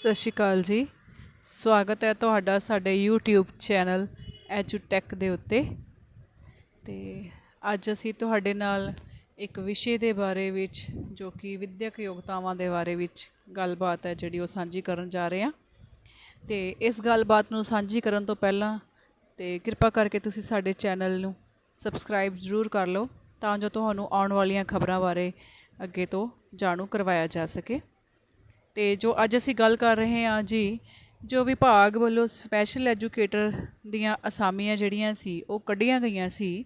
ਸਤਿ ਸ਼੍ਰੀ ਅਕਾਲ ਜੀ। ਸਵਾਗਤ ਹੈ ਤੁਹਾਡਾ ਸਾਡੇ YouTube ਚੈਨਲ ਐਜੂਟੈਕ ਦੇ ਉੱਤੇ। ਤੇ ਅੱਜ ਅਸੀਂ ਤੁਹਾਡੇ ਨਾਲ ਇੱਕ ਵਿਸ਼ੇ ਦੇ ਬਾਰੇ ਵਿੱਚ, ਜੋ ਕਿ ਵਿਦਿਅਕ ਯੋਗਤਾਵਾਂ ਦੇ ਬਾਰੇ ਵਿੱਚ ਗੱਲਬਾਤ ਹੈ, ਜਿਹੜੀ ਉਹ ਸਾਂਝੀ ਕਰਨ ਜਾ ਰਹੇ ਹਾਂ। ਤੇ ਇਸ ਗੱਲਬਾਤ ਨੂੰ ਸਾਂਝੀ ਕਰਨ ਤੋਂ ਪਹਿਲਾਂ ਤੇ ਕਿਰਪਾ ਕਰਕੇ ਤੁਸੀਂ ਸਾਡੇ ਚੈਨਲ ਨੂੰ ਸਬਸਕ੍ਰਾਈਬ ਜ਼ਰੂਰ ਕਰ ਲਓ, ਤਾਂ ਜੋ ਤੁਹਾਨੂੰ ਆਉਣ ਵਾਲੀਆਂ ਖਬਰਾਂ ਬਾਰੇ ਅੱਗੇ ਤੋਂ ਜਾਣੂ ਕਰਵਾਇਆ ਜਾ ਸਕੇ। ਅਤੇ ਜੋ ਅੱਜ ਅਸੀਂ ਗੱਲ ਕਰ ਰਹੇ ਹਾਂ ਜੀ, ਜੋ ਵਿਭਾਗ ਵੱਲੋਂ ਸਪੈਸ਼ਲ ਐਜੂਕੇਟਰ ਦੀਆਂ ਅਸਾਮੀਆਂ ਜਿਹੜੀਆਂ ਸੀ, ਉਹ ਕੱਢੀਆਂ ਗਈਆਂ ਸੀ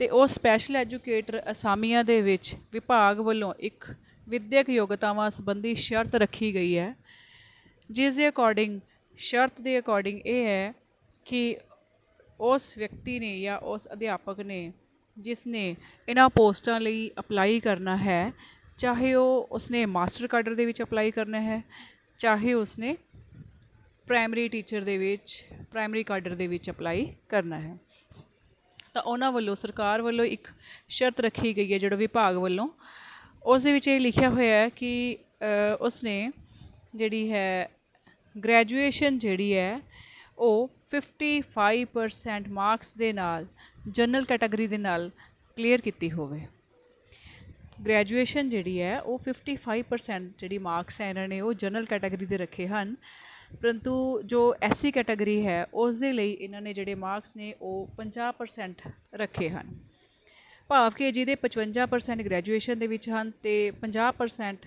ਅਤੇ ਉਹ ਸਪੈਸ਼ਲ ਐਜੂਕੇਟਰ ਅਸਾਮੀਆਂ ਦੇ ਵਿੱਚ ਵਿਭਾਗ ਵੱਲੋਂ ਇੱਕ ਵਿਦਿਅਕ ਯੋਗਤਾਵਾਂ ਸੰਬੰਧੀ ਸ਼ਰਤ ਰੱਖੀ ਗਈ ਹੈ, ਜਿਸ ਦੇ ਅਕੋਰਡਿੰਗ ਸ਼ਰਤ ਦੇ ਅਕੋਰਡਿੰਗ ਇਹ ਹੈ ਕਿ ਉਸ ਵਿਅਕਤੀ ਨੇ ਜਾਂ ਉਸ ਅਧਿਆਪਕ ਨੇ, ਜਿਸ ਨੇ ਇਹਨਾਂ ਪੋਸਟਾਂ ਲਈ ਅਪਲਾਈ ਕਰਨਾ ਹੈ ਚਾਹੇ ਉਹ ਉਸਨੇ ਮਾਸਟਰ ਕਾਡਰ ਦੇ ਵਿੱਚ ਅਪਲਾਈ ਕਰਨਾ ਹੈ, ਚਾਹੇ ਉਸਨੇ ਪ੍ਰਾਇਮਰੀ ਟੀਚਰ ਦੇ ਵਿੱਚ, ਪ੍ਰਾਇਮਰੀ ਕਾਡਰ ਦੇ ਵਿੱਚ ਅਪਲਾਈ ਕਰਨਾ ਹੈ। ਤਾਂ ਉਹਨਾਂ ਵੱਲੋਂ, ਸਰਕਾਰ ਵੱਲੋਂ ਇੱਕ ਸ਼ਰਤ ਰੱਖੀ ਗਈ ਹੈ, ਜਿਹੜਾ ਵਿਭਾਗ ਵੱਲੋਂ। ਉਸ ਦੇ ਵਿੱਚ ਇਹ ਲਿਖਿਆ ਹੋਇਆ ਹੈ ਕਿ ਉਸਨੇ ਜਿਹੜੀ ਹੈ ਗ੍ਰੈਜੂਏਸ਼ਨ ਜਿਹੜੀ ਹੈ, ਉਹ 55% ਮਾਰਕਸ ਦੇ ਨਾਲ ਜਨਰਲ ਕੈਟਾਗਰੀ ਦੇ ਨਾਲ ਕਲੀਅਰ ਕੀਤੀ ਹੋਵੇ। ਗ੍ਰੈਜੂਏਸ਼ਨ ਜਿਹੜੀ ਹੈ, ਉਹ 55% ਜਿਹੜੀ ਮਾਰਕਸ ਹੈ ਇਹਨਾਂ ਨੇ, ਉਹ ਜਨਰਲ ਕੈਟਾਗਰੀ ਦੇ ਰੱਖੇ ਹਨ। ਪਰੰਤੂ ਜੋ ਐਸਸੀ ਕੈਟਾਗਰੀ ਹੈ ਉਸ ਦੇ ਲਈ ਇਹਨਾਂ ਨੇ ਜਿਹੜੇ ਮਾਰਕਸ ਨੇ, ਉਹ 50% ਰੱਖੇ ਹਨ। ਭਾਵ ਕਿ ਜਿਹਦੇ 55% ਗ੍ਰੈਜੂਏਸ਼ਨ ਦੇ ਵਿੱਚ ਹਨ ਤੇ 50%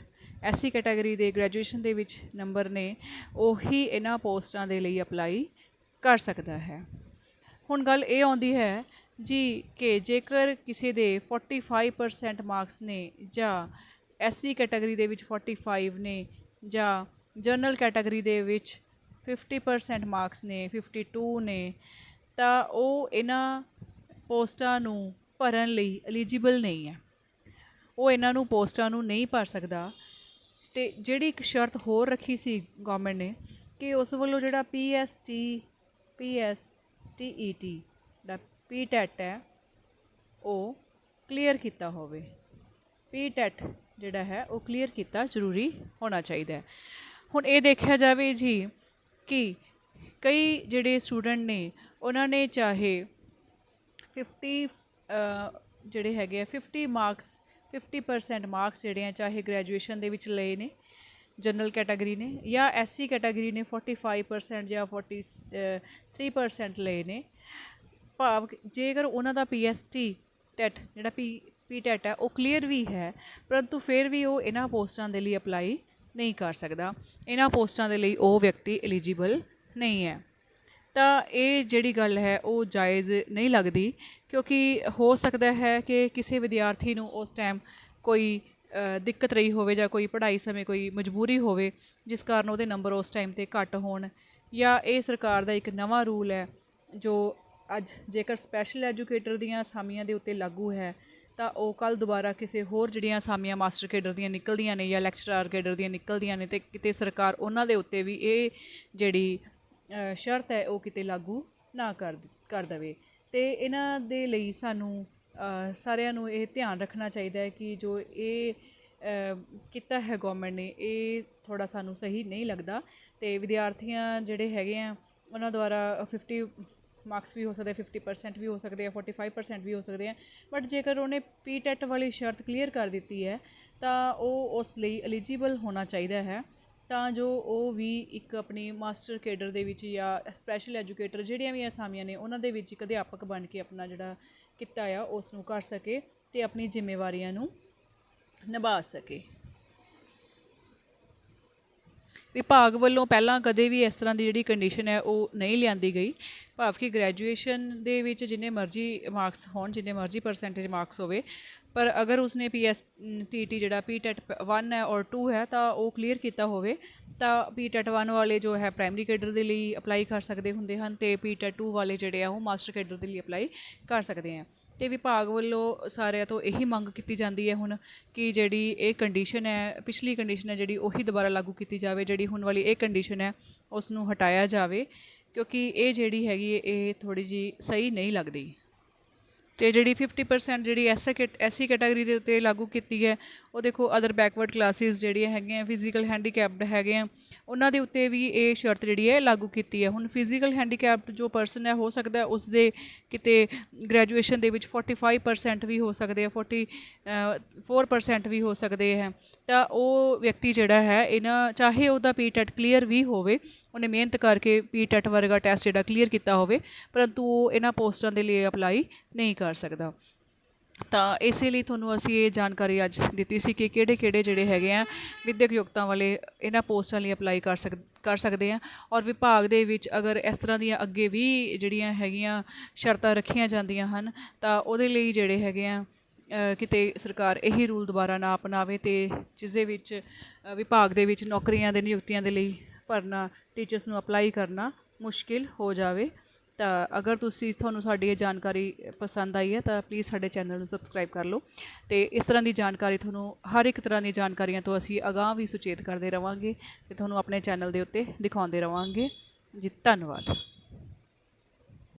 ਐਸਸੀ ਕੈਟਾਗਰੀ ਦੇ ਗ੍ਰੈਜੂਏਸ਼ਨ ਦੇ ਵਿੱਚ ਨੰਬਰ ਨੇ, ਉਹੀ ਇਹਨਾਂ ਪੋਸਟਾਂ ਦੇ ਲਈ ਅਪਲਾਈ ਕਰ ਸਕਦਾ ਹੈ। ਹੁਣ ਗੱਲ ਇਹ ਆਉਂਦੀ ਹੈ ਜੀ, ਕਿ ਜੇਕਰ ਕਿਸੇ ਦੇ 45% ਮਾਰਕਸ ਨੇ ਜਾਂ ਐਸਸੀ ਕੈਟਾਗਰੀ ਦੇ ਵਿੱਚ 45 ਨੇ ਜਾਂ ਜਨਰਲ ਕੈਟਾਗਰੀ ਦੇ ਵਿੱਚ 50% ਮਾਰਕਸ ਨੇ 52 ਨੇ, ਤਾਂ ਉਹ ਇਹਨਾਂ ਪੋਸਟਾਂ ਨੂੰ ਭਰਨ ਲਈ ਐਲੀਜੀਬਲ ਨਹੀਂ ਹੈ। ਉਹ ਇਹਨਾਂ ਨੂੰ ਪੋਸਟਾਂ ਨੂੰ ਨਹੀਂ ਭਰ ਸਕਦਾ। ਤੇ ਜਿਹੜੀ ਇੱਕ ਸ਼ਰਤ ਹੋਰ ਰੱਖੀ ਸੀ ਗਵਰਨਮੈਂਟ ਨੇ ਕਿ ਉਸ ਵੱਲੋਂ ਜਿਹੜਾ ਪੀਐਸਟੀ ਪੀਐਸਟੀਈਟੀ ਦਾ ਪੀ ਟੈਟ ਹੈ, ਉਹ ਕਲੀਅਰ ਕੀਤਾ ਹੋਵੇ। ਪੀ ਪੀਟੈਟ ਜਿਹੜਾ ਹੈ, ਉਹ ਕਲੀਅਰ ਕੀਤਾ ਜ਼ਰੂਰੀ ਹੋਣਾ ਚਾਹੀਦਾ ਹੈ। ਹੁਣ ਇਹ ਦੇਖਿਆ ਜਾਵੇ ਜੀ ਕਿ ਕਈ ਜਿਹੜੇ ਸਟੂਡੈਂਟ ਨੇ, ਉਹਨਾਂ ਨੇ ਚਾਹੇ 50 ਜਿਹੜੇ ਹੈਗੇ ਆ 50 ਮਾਰਕਸ 50% ਮਾਰਕਸ ਜਿਹੜੇ ਆ, ਚਾਹੇ ਗ੍ਰੈਜੂਏਸ਼ਨ ਦੇ ਵਿੱਚ ਲਏ ਨੇ ਜਨਰਲ ਕੈਟਾਗਰੀ ਨੇ, ਜਾਂ ਐਸਸੀ ਕੈਟਾਗਰੀ ਨੇ 45% ਜਾਂ 43% ਲਏ ਨੇ ਭਾਵ ਜੇਕਰ ਉਹਨਾਂ ਦਾ ਪੀਐਸਟੀ ਟੈਟ ਜਿਹੜਾ ਪੀ ਪੀ ਟੈਟ ਹੈ, ਉਹ ਕਲੀਅਰ ਵੀ ਹੈ, ਪਰੰਤੂ ਫਿਰ ਵੀ ਉਹ ਇਹਨਾਂ ਪੋਸਟਾਂ ਦੇ ਲਈ ਅਪਲਾਈ ਨਹੀਂ ਕਰ ਸਕਦਾ। ਇਹਨਾਂ ਪੋਸਟਾਂ ਦੇ ਲਈ ਉਹ ਵਿਅਕਤੀ ਐਲੀਜੀਬਲ ਨਹੀਂ ਹੈ। ਤਾਂ ਇਹ ਜਿਹੜੀ ਗੱਲ ਹੈ, ਉਹ ਜਾਇਜ਼ ਨਹੀਂ ਲੱਗਦੀ, ਕਿਉਂਕਿ ਹੋ ਸਕਦਾ ਹੈ ਕਿ ਕਿਸੇ ਵਿਦਿਆਰਥੀ ਨੂੰ ਉਸ ਟਾਈਮ ਕੋਈ ਦਿੱਕਤ ਰਹੀ ਹੋਵੇ ਜਾਂ ਕੋਈ ਪੜ੍ਹਾਈ ਸਮੇਂ ਕੋਈ ਮਜਬੂਰੀ ਹੋਵੇ, ਜਿਸ ਕਾਰਨ ਉਹਦੇ ਨੰਬਰ ਉਸ ਟਾਈਮ ਤੇ ਘੱਟ ਹੋਣ, ਜਾਂ ਇਹ ਸਰਕਾਰ ਦਾ ਇੱਕ ਨਵਾਂ ਰੂਲ ਹੈ, ਜੋ ਅੱਜ ਜੇਕਰ ਸਪੈਸ਼ਲ ਐਜੂਕੇਟਰ ਦੀਆਂ ਅਸਾਮੀਆਂ ਦੇ ਉੱਤੇ ਲਾਗੂ ਹੈ, ਤਾਂ ਉਹ ਕੱਲ ਦੁਬਾਰਾ ਕਿਸੇ ਹੋਰ ਜਿਹੜੀਆਂ ਅਸਾਮੀਆਂ ਮਾਸਟਰ ਕੇਡਰ ਦੀਆਂ ਨਿਕਲਦੀਆਂ ਨੇ ਜਾਂ ਲੈਕਚਰਰ ਕੇਡਰ ਦੀਆਂ ਨਿਕਲਦੀਆਂ ਨੇ ਤੇ ਕਿਤੇ ਸਰਕਾਰ ਉਹਨਾਂ ਦੇ ਉੱਤੇ ਵੀ ਇਹ ਜਿਹੜੀ ਸ਼ਰਤ ਹੈ ਉਹ ਕਿਤੇ ਲਾਗੂ ਨਾ ਕਰ ਕਰ ਦਵੇ। ਤੇ ਇਹਨਾਂ ਦੇ ਲਈ ਸਾਨੂੰ ਸਾਰਿਆਂ ਨੂੰ ਇਹ ਧਿਆਨ ਰੱਖਣਾ ਚਾਹੀਦਾ ਹੈ ਕਿ ਜੋ ਇਹ ਕੀਤਾ ਹੈ ਗਵਰਨਮੈਂਟ ਨੇ, ਇਹ ਥੋੜਾ ਸਾਨੂੰ ਸਹੀ ਨਹੀਂ ਲੱਗਦਾ। ਤੇ ਵਿਦਿਆਰਥੀਆਂ ਜਿਹੜੇ ਹੈਗੇ ਆ, ਉਹਨਾਂ ਦੁਆਰਾ 50 ਮਾਰਕਸ ਵੀ ਹੋ ਸਕਦੇ 50% ਵੀ ਹੋ ਸਕਦੇ ਆ 45% ਵੀ ਹੋ ਸਕਦੇ ਆ। ਬਟ ਜੇਕਰ ਉਹਨੇ ਪੀਟੈਟ ਵਾਲੀ ਸ਼ਰਤ ਕਲੀਅਰ ਕਰ ਦਿੱਤੀ ਹੈ, ਤਾਂ ਉਹ ਉਸ ਲਈ ਐਲੀਜੀਬਲ ਹੋਣਾ ਚਾਹੀਦਾ ਹੈ। ਤਾਂ ਜੋ ਉਹ ਵੀ ਇੱਕ ਆਪਣੀ ਮਾਸਟਰ ਕੇਡਰ ਦੇ ਵਿੱਚ ਜਾਂ ਸਪੈਸ਼ਲ ਐਜੂਕੇਟਰ ਜਿਹੜੀਆਂ ਵੀ ਅਸਾਮੀਆਂ ਨੇ, ਉਹਨਾਂ ਦੇ ਵਿੱਚ ਇੱਕ ਅਧਿਆਪਕ ਬਣ ਕੇ ਆਪਣਾ ਜਿਹੜਾ ਕਿੱਤਾ ਆ, ਉਸ ਨੂੰ ਕਰ ਸਕੇ ਤੇ ਆਪਣੀ ਜ਼ਿੰਮੇਵਾਰੀਆਂ ਨੂੰ ਨਿਭਾ ਸਕੇ। ਵਿਭਾਗ ਵੱਲੋਂ ਪਹਿਲਾਂ ਕਦੇ ਵੀ ਇਸ ਤਰ੍ਹਾਂ ਦੀ ਜਿਹੜੀ ਕੰਡੀਸ਼ਨ ਹੈ, ਉਹ ਨਹੀਂ ਲਿਆਂਦੀ ਗਈ। ਭਾਵ ਕਿ ਗ੍ਰੈਜੂਏਸ਼ਨ ਦੇ ਵਿੱਚ ਜਿੰਨੇ ਮਰਜ਼ੀ ਮਾਰਕਸ ਹੋਣ, ਜਿੰਨੇ ਮਰਜ਼ੀ ਪਰਸੈਂਟੇਜ ਮਾਰਕਸ ਹੋਵੇ, ਪਰ ਅਗਰ ਉਸਨੇ ਪੀਐਸ ਟੀਟੀ ਜਿਹੜਾ ਪੀਟੈਟ 1 ਹੈ ਔਰ 2 ਹੈ, ਤਾਂ ਉਹ ਕਲੀਅਰ ਕੀਤਾ ਹੋਵੇ। ਤਾਂ ਪੀਟੈਟ 1 ਵਾਲੇ ਜੋ ਹੈ ਪ੍ਰਾਇਮਰੀ ਕੇਡਰ ਦੇ ਲਈ ਅਪਲਾਈ ਕਰ ਸਕਦੇ ਹੁੰਦੇ ਹਨ ਤੇ ਪੀਟੈਟ 2 ਵਾਲੇ ਜਿਹੜੇ ਆ, ਉਹ ਮਾਸਟਰ ਕੇਡਰ ਦੇ ਲਈ ਅਪਲਾਈ ਕਰ ਸਕਦੇ ਆ। ਅਤੇ ਵਿਭਾਗ ਵੱਲੋਂ ਸਾਰਿਆਂ ਤੋਂ ਇਹੀ ਮੰਗ ਕੀਤੀ ਜਾਂਦੀ ਹੈ ਹੁਣ ਕਿ ਜਿਹੜੀ ਇਹ ਕੰਡੀਸ਼ਨ ਹੈ ਪਿਛਲੀ ਕੰਡੀਸ਼ਨ ਹੈ ਜਿਹੜੀ ਉਹੀ ਦੁਬਾਰਾ ਲਾਗੂ ਕੀਤੀ ਜਾਵੇ ਜਿਹੜੀ ਹੁਣ ਵਾਲੀ ਇਹ ਕੰਡੀਸ਼ਨ ਹੈ ਉਸ ਨੂੰ ਹਟਾਇਆ ਜਾਵੇ ਕਿਉਂਕਿ ਇਹ ਜਿਹੜੀ ਹੈਗੀ ਹੈ, ਇਹ ਥੋੜ੍ਹੀ ਜਿਹੀ ਸਹੀ ਨਹੀਂ ਲੱਗਦੀ। ਅਤੇ ਜਿਹੜੀ 50% ਜਿਹੜੀ ਐਸਸੀ ਐਸੀ ਕੈਟਾਗਰੀ ਦੇ ਉੱਤੇ ਲਾਗੂ ਕੀਤੀ ਹੈ, ਉਹ ਦੇਖੋ ਅਦਰ ਬੈਕਵਰਡ ਕਲਾਸਿਸ ਜਿਹੜੀਆਂ ਹੈਗੀਆਂ ਫਿਜ਼ੀਕਲ ਹੈਂਡੀਕੈਪਡ ਹੈਗੇ ਆ, ਉਹਨਾਂ ਦੇ ਉੱਤੇ ਵੀ ਇਹ ਸ਼ਰਤ ਜਿਹੜੀ ਹੈ ਲਾਗੂ ਕੀਤੀ ਹੈ। ਹੁਣ ਫਿਜ਼ੀਕਲ ਹੈਂਡੀਕੈਪਡ ਜੋ ਪਰਸਨ ਹੈ, ਹੋ ਸਕਦਾ ਹੈ ਉਸ ਦੇ ਕਿਤੇ ਗ੍ਰੈਜੂਏਸ਼ਨ ਦੇ ਵਿੱਚ 45% ਵੀ ਹੋ ਸਕਦੇ ਆ 40 4% ਵੀ ਹੋ ਸਕਦੇ ਹੈ। ਤਾਂ ਉਹ ਵਿਅਕਤੀ ਜਿਹੜਾ ਹੈ, ਇਹਨਾਂ, ਚਾਹੇ ਉਹਦਾ ਪੀਟੈਟ ਕਲੀਅਰ ਵੀ ਹੋਵੇ, ਉਹਨੇ ਮਿਹਨਤ ਕਰਕੇ ਪੀਟੈਟ ਵਰਗਾ ਟੈਸਟ ਜਿਹੜਾ ਕਲੀਅਰ ਕੀਤਾ ਹੋਵੇ, ਪਰੰਤੂ ਉਹ ਇਹਨਾਂ ਪੋਸਟਾਂ ਦੇ ਲਈ ਅਪਲਾਈ ਨਹੀਂ ਕਰ ਕਰ ਸਕਦਾ। ਤਾਂ ਇਸੇ ਲਈ ਤੁਹਾਨੂੰ ਅਸੀਂ ਇਹ ਜਾਣਕਾਰੀ ਅੱਜ ਦਿੱਤੀ ਸੀ ਕਿ ਕਿਹੜੇ ਕਿਹੜੇ ਜਿਹੜੇ ਹੈਗੇ ਆ ਵਿਦਿਅਕ ਯੋਗਤਾ ਵਾਲੇ ਇਹਨਾਂ ਪੋਸਟਾਂ ਲਈ ਅਪਲਾਈ ਕਰ ਸਕ, ਕਰ ਸਕਦੇ ਆ। ਔਰ ਵਿਭਾਗ ਦੇ ਵਿੱਚ ਅਗਰ ਇਸ ਤਰ੍ਹਾਂ ਦੀਆਂ ਅੱਗੇ ਵੀ ਜਿਹੜੀਆਂ ਹੈਗੀਆਂ ਸ਼ਰਤਾਂ ਰੱਖੀਆਂ ਜਾਂਦੀਆਂ ਹਨ, ਤਾਂ ਉਹਦੇ ਲਈ ਜਿਹੜੇ ਹੈਗੇ ਆ ਕਿਤੇ ਸਰਕਾਰ ਇਹੀ ਰੂਲ ਦੁਬਾਰਾ ਨਾ ਅਪਣਾਵੇ ਤੇ ਜਿਸ ਦੇ ਵਿੱਚ ਵਿਭਾਗ ਦੇ ਵਿੱਚ ਨੌਕਰੀਆਂ ਦੇ ਨਿਯੁਕਤੀਆਂ ਦੇ ਲਈ ਭਰਨਾ, ਟੀਚਰਸ ਨੂੰ ਅਪਲਾਈ ਕਰਨਾ ਮੁਸ਼ਕਿਲ ਹੋ ਜਾਵੇ। ਤਾਂ ਅਗਰ ਤੁਸੀਂ ਤੁਹਾਨੂੰ ਸਾਡੀ ਇਹ ਜਾਣਕਾਰੀ ਪਸੰਦ ਆਈ ਹੈ ਤਾਂ ਪਲੀਜ਼ ਸਾਡੇ ਚੈਨਲ ਨੂੰ ਸਬਸਕ੍ਰਾਈਬ ਕਰ ਲਓ ਤੇ ਇਸ ਤਰ੍ਹਾਂ ਦੀ ਜਾਣਕਾਰੀ ਤੁਹਾਨੂੰ ਹਰ ਇੱਕ ਤਰ੍ਹਾਂ ਦੀ ਜਾਣਕਾਰੀਆਂ ਤੋਂ ਅਸੀਂ ਅਗਾਂਹ ਵੀ ਸੁਚੇਤ ਕਰਦੇ ਰਵਾਂਗੇ ਤੇ ਤੁਹਾਨੂੰ ਆਪਣੇ ਚੈਨਲ ਦੇ ਉੱਤੇ ਦਿਖਾਉਂਦੇ ਰਵਾਂਗੇ ਜੀ ਧੰਨਵਾਦ।